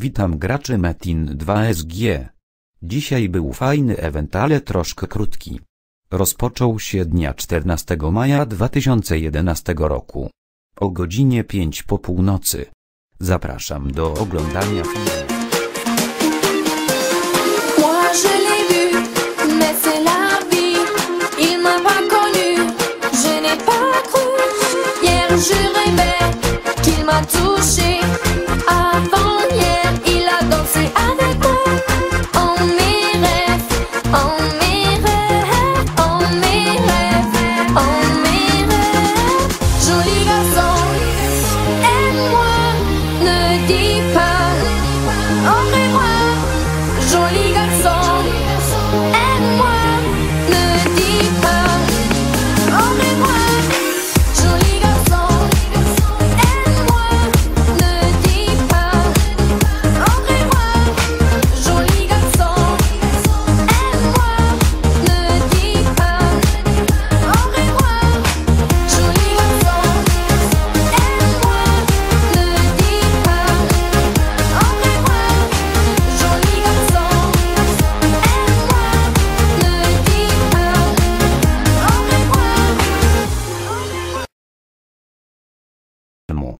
Witam graczy Metin 2SG. Dzisiaj był fajny event, ale troszkę krótki. Rozpoczął się dnia 14 maja 2011 roku. O godzinie 5 po północy. Zapraszam do oglądania filmu. Je vu, mais c'est deep